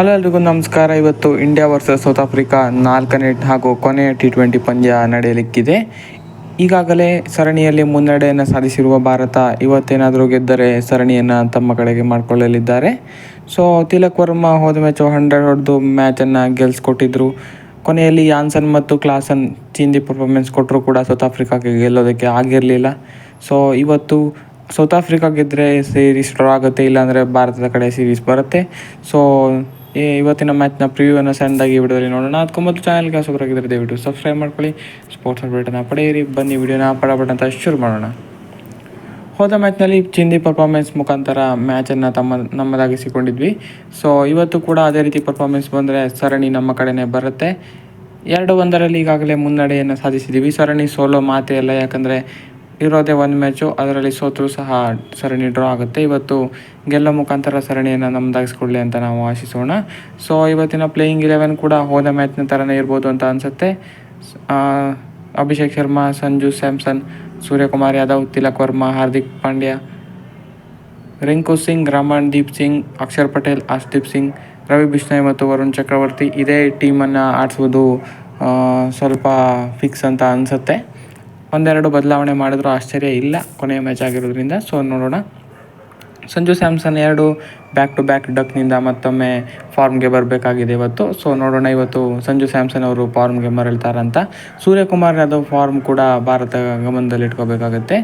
Hello ಎಲ್ರಿಗೂ ನಮಸ್ಕಾರ. ಇವತ್ತು ಇಂಡಿಯಾ ವರ್ಸಸ್ ಸೌತ್ ಆಫ್ರಿಕಾ ನಾಲ್ಕನೇ ಹಾಗೂ ಕೊನೆಯ ಟಿ ಟ್ವೆಂಟಿ ಪಂದ್ಯ ನಡೆಯಲಿಕ್ಕಿದೆ. ಈಗಾಗಲೇ ಸರಣಿಯಲ್ಲಿ ಮುನ್ನಡೆಯನ್ನು ಸಾಧಿಸಿರುವ ಭಾರತ ಇವತ್ತೇನಾದರೂ ಗೆದ್ದರೆ ಸರಣಿಯನ್ನು ತಮ್ಮ ಕಡೆಗೆ ಮಾಡಿಕೊಳ್ಳಲಿದ್ದಾರೆ. ಸೊ ತಿಲಕ್ ವರ್ಮಾ ಹೋದ ಮ್ಯಾಚ್ ಹಂಡ್ರೆಡ್ ಹೊಡೆದು ಮ್ಯಾಚನ್ನು ಗೆಲ್ಸ್ಕೊಟ್ಟಿದ್ರು. ಕೊನೆಯಲ್ಲಿ ಯಾನ್ಸನ್ ಮತ್ತು ಕ್ಲಾಸನ್ ಚಿಂದಿ ಪರ್ಫಾರ್ಮೆನ್ಸ್ ಕೊಟ್ಟರು ಕೂಡ ಸೌತ್ ಆಫ್ರಿಕಾಗೆ ಗೆಲ್ಲೋದಕ್ಕೆ ಆಗಿರಲಿಲ್ಲ. ಸೊ ಇವತ್ತು ಸೌತ್ ಆಫ್ರಿಕಾ ಗೆದ್ದರೆ ಸೀರೀಸ್ ಡ್ರಾ ಆಗುತ್ತೆ, ಇಲ್ಲಾಂದರೆ ಭಾರತದ ಕಡೆ ಸೀರೀಸ್ ಬರುತ್ತೆ. ಸೊ ಈ ಇವತ್ತಿನ ಮ್ಯಾಚ್ನ ಪ್ರಿವ್ಯೂವನ್ನು ಸಣ್ಣದಾಗಿ ವಿಡಿಯೋದಲ್ಲಿ ನೋಡೋಣ. ಅದಕ್ಕೂ ಮೊದಲು ಚಾನಲ್ಗೆ ಹೊಸಬರಾಗಿದ್ದರೆ ದಯವಿಟ್ಟು ಸಬ್ಸ್ಕ್ರೈಬ್ ಮಾಡ್ಕೊಳ್ಳಿ. ಸ್ಪೋರ್ಟ್ಸ್ ಅಪ್ಡೇಟನ್ನು ಪಡೆಯಿರಿ. ಬನ್ನಿ ವಿಡಿಯೋನ ಪಡಪಡ ಅಂತ ಶುರು ಮಾಡೋಣ. ಹೋದ ಮ್ಯಾಚ್ನಲ್ಲಿ ಚಿಂದಿ ಪರ್ಫಾರ್ಮೆನ್ಸ್ ಮುಖಾಂತರ ಮ್ಯಾಚನ್ನು ತಮ್ಮ, ನಮ್ಮದಾಗಿಸಿಕೊಂಡಿದ್ವಿ. ಸೊ ಇವತ್ತು ಕೂಡ ಅದೇ ರೀತಿ ಪರ್ಫಾರ್ಮೆನ್ಸ್ ಬಂದರೆ ಸರಣಿ ನಮ್ಮ ಕಡೆನೇ ಬರುತ್ತೆ. ಎರಡು ಒಂದರಲ್ಲಿ ಈಗಾಗಲೇ ಮುನ್ನಡೆಯನ್ನು ಸಾಧಿಸಿದ್ದೀವಿ. ಸರಣಿ ಸೋಲೋ ಮಾತೇ ಅಲ್ಲ, ಯಾಕಂದರೆ ಇರೋದೇ ಒಂದು ಮ್ಯಾಚು ಅದರಲ್ಲಿ ಸೋತರೂ ಸಹ ಸರಣಿ ಡ್ರಾ ಆಗುತ್ತೆ. ಇವತ್ತು ಗೆಲ್ಲೋ ಮುಖಾಂತರ ಸರಣಿಯನ್ನು ನಮ್ಮದಾಗಿಸ್ಕೊಳ್ಳಿ ಅಂತ ನಾವು ಆಶಿಸೋಣ. ಸೊ ಇವತ್ತಿನ ಪ್ಲೇಯಿಂಗ್ ಇಲೆವೆನ್ ಕೂಡ ಹೋದ ಮ್ಯಾಚ್ನ ಥರನೇ ಇರ್ಬೋದು ಅಂತ ಅನಿಸುತ್ತೆ. ಅಭಿಷೇಕ್ ಶರ್ಮಾ, ಸಂಜು ಸ್ಯಾಮ್ಸನ್, ಸೂರ್ಯಕುಮಾರ್ ಯಾದವ್, ತಿಲಕ್ ವರ್ಮಾ, ಹಾರ್ದಿಕ್ ಪಾಂಡ್ಯ, ರಿಂಕು ಸಿಂಗ್, ರಮಣ್ ದೀಪ್ ಸಿಂಗ್, ಅಕ್ಷರ್ ಪಟೇಲ್ ಅಸ್ದೀಪ್ ಸಿಂಗ್, ರವಿ ಬಿಷ್ಣಯ್ ಮತ್ತು ವರುಣ್ ಚಕ್ರವರ್ತಿ ಇದೇ ಟೀಮನ್ನು ಆಡಿಸೋದು ಸ್ವಲ್ಪ ಫಿಕ್ಸ್ ಅಂತ ಅನಿಸುತ್ತೆ. ಒಂದೆರಡು ಬದಲಾವಣೆ ಮಾಡಿದ್ರೂ ಆಶ್ಚರ್ಯ ಇಲ್ಲ, ಕೊನೆಯ ಮ್ಯಾಚ್ ಆಗಿರೋದ್ರಿಂದ. ಸೊ ನೋಡೋಣ. ಸಂಜು ಸ್ಯಾಮ್ಸನ್ ಎರಡು ಬ್ಯಾಕ್ ಟು ಬ್ಯಾಕ್ ಡಕ್ನಿಂದ ಮತ್ತೊಮ್ಮೆ ಫಾರ್ಮ್ಗೆ ಬರಬೇಕಾಗಿದೆ ಇವತ್ತು. ಸೊ ನೋಡೋಣ ಇವತ್ತು ಸಂಜು ಸ್ಯಾಮ್ಸನ್ ಅವರು ಫಾರ್ಮ್ಗೆ ಮರಳ್ತಾರಂತ. ಸೂರ್ಯಕುಮಾರ್ ಯಾದವ್ ಫಾರ್ಮ್ ಕೂಡ ಭಾರತ ಗಮನದಲ್ಲಿ ಇಟ್ಕೋಬೇಕಾಗತ್ತೆ.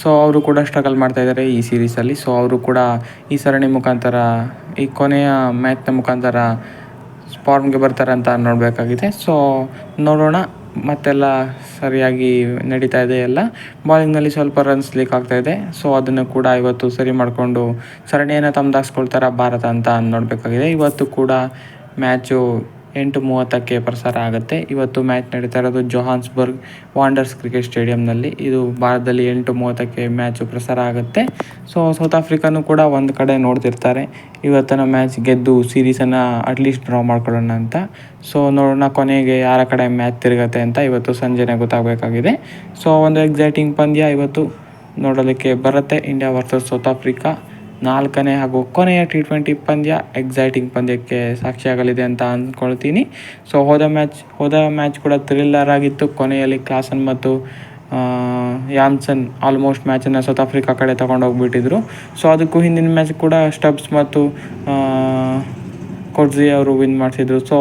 ಸೊ ಅವರು ಕೂಡ ಸ್ಟ್ರಗಲ್ ಮಾಡ್ತಾ ಇದ್ದಾರೆ ಈ ಸೀರೀಸಲ್ಲಿ ಸೊ ಅವರು ಕೂಡ ಈ ಸರಣಿ ಮುಖಾಂತರ, ಈ ಕೊನೆಯ ಮ್ಯಾಚ್ನ ಮುಖಾಂತರ ಫಾರ್ಮ್ಗೆ ಬರ್ತಾರೆ ಅಂತ ನೋಡಬೇಕಾಗಿದೆ. ಸೊ ನೋಡೋಣ. ಮತ್ತೆಲ್ಲ ಸರಿಯಾಗಿ ನಡೀತಾ ಇದೆ ಎಲ್ಲ. ಬಾಲಿಂಗ್ನಲ್ಲಿ ಸ್ವಲ್ಪ ರನ್ಸ್ ಲೀಕ್ ಆಗ್ತಾ ಇದೆ. ಸೊ ಅದನ್ನು ಕೂಡ ಇವತ್ತು ಸರಿ ಮಾಡಿಕೊಂಡು ಸರಣಿಯನ್ನು ತಮ್ಮದಾಗಿಸ್ಕೊಳ್ತಾರ ಭಾರತ ಅಂತ ನೋಡಬೇಕಾಗಿದೆ. ಇವತ್ತು ಕೂಡ ಮ್ಯಾಚು ಎಂಟು ಮೂವತ್ತಕ್ಕೆ ಪ್ರಸಾರ ಆಗುತ್ತೆ. ಇವತ್ತು ಮ್ಯಾಚ್ ನಡೀತಾ ಇರೋದು ಜೊಹಾನ್ಸ್ಬರ್ಗ್ ವಾಂಡರ್ಸ್ ಕ್ರಿಕೆಟ್ ಸ್ಟೇಡಿಯಂನಲ್ಲಿ ಇದು ಭಾರತದಲ್ಲಿ ಎಂಟು ಮೂವತ್ತಕ್ಕೆ ಮ್ಯಾಚು ಪ್ರಸಾರ ಆಗುತ್ತೆ. ಸೊ ಸೌತ್ ಆಫ್ರಿಕಾನು ಕೂಡ ಒಂದು ಕಡೆ ನೋಡ್ತಿರ್ತಾರೆ. ಇವತ್ತಿನ ಮ್ಯಾಚ್ ಗೆದ್ದು ಸೀರೀಸನ್ನು ಅಟ್ಲೀಸ್ಟ್ ಡ್ರಾ ಮಾಡ್ಕೊಳ್ಳೋಣ ಅಂತ. ಸೊ ನೋಡೋಣ ಕೊನೆಗೆ ಯಾರ ಕಡೆ ಮ್ಯಾಚ್ ತಿರುಗತ್ತೆ ಅಂತ ಇವತ್ತು ಸಂಜೆನೆ ಗೊತ್ತಾಗಬೇಕಾಗಿದೆ. ಸೊ ಒಂದು ಎಕ್ಸೈಟಿಂಗ್ ಪಂದ್ಯ ಇವತ್ತು ನೋಡೋದಕ್ಕೆ ಬರುತ್ತೆ. ಇಂಡಿಯಾ ವರ್ಸಸ್ ಸೌತ್ ಆಫ್ರಿಕಾ ನಾಲ್ಕನೇ ಹಾಗೂ ಕೊನೆಯ ಟಿ ಟ್ವೆಂಟಿ ಪಂದ್ಯ ಎಕ್ಸೈಟಿಂಗ್ ಪಂದ್ಯಕ್ಕೆ ಸಾಕ್ಷಿಯಾಗಲಿದೆ ಅಂತ ಅಂದ್ಕೊಳ್ತೀನಿ. ಸೊ ಹೋದ ಮ್ಯಾಚ್ ಹೋದ ಮ್ಯಾಚ್ ಕೂಡ ಥ್ರಿಲ್ಲರ್ ಆಗಿತ್ತು. ಕೊನೆಯಲ್ಲಿ ಕ್ಲಾಸನ್ ಮತ್ತು ಯಾನ್ಸನ್ ಆಲ್ಮೋಸ್ಟ್ ಮ್ಯಾಚನ್ನು ಸೌತ್ ಆಫ್ರಿಕಾ ಕಡೆ ತೊಗೊಂಡೋಗ್ಬಿಟ್ಟಿದ್ರು ಸೊ ಅದಕ್ಕೂ ಹಿಂದಿನ ಮ್ಯಾಚ್ ಕೂಡ ಸ್ಟಬ್ಸ್ ಮತ್ತು ಕೊಡ್ಜಿ ಅವರು ವಿನ್ ಮಾಡಿಸಿದ್ರು. ಸೊ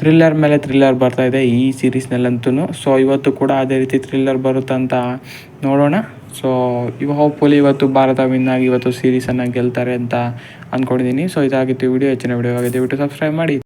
ಥ್ರಿಲ್ಲರ್ ಮೇಲೆ ಥ್ರಿಲ್ಲರ್ ಬರ್ತಾ ಇದೆ ಈ ಸೀರೀಸ್ನಲ್ಲಂತೂ ಸೊ ಇವತ್ತು ಕೂಡ ಅದೇ ರೀತಿ ಥ್ರಿಲ್ಲರ್ ಬರುತ್ತಂತ ನೋಡೋಣ. ಸೊ ಇವ ಹೋಪ್ಫುಲಿ ಇವತ್ತು ಭಾರತ ವಿನ್ ಆಗಿ ಇವತ್ತು ಸೀರೀಸನ್ನು ಗೆಲ್ತಾರೆ ಅಂತ ಅಂದ್ಕೊಂಡಿದ್ದೀನಿ ಸೊ ಇದಾಗಿತ್ತು ವಿಡಿಯೋ ಹೆಚ್ಚಿನ ವಿಡಿಯೋ ದಯವಿಟ್ಟು ಸಬ್ಸ್ಕ್ರೈಬ್ ಮಾಡಿ.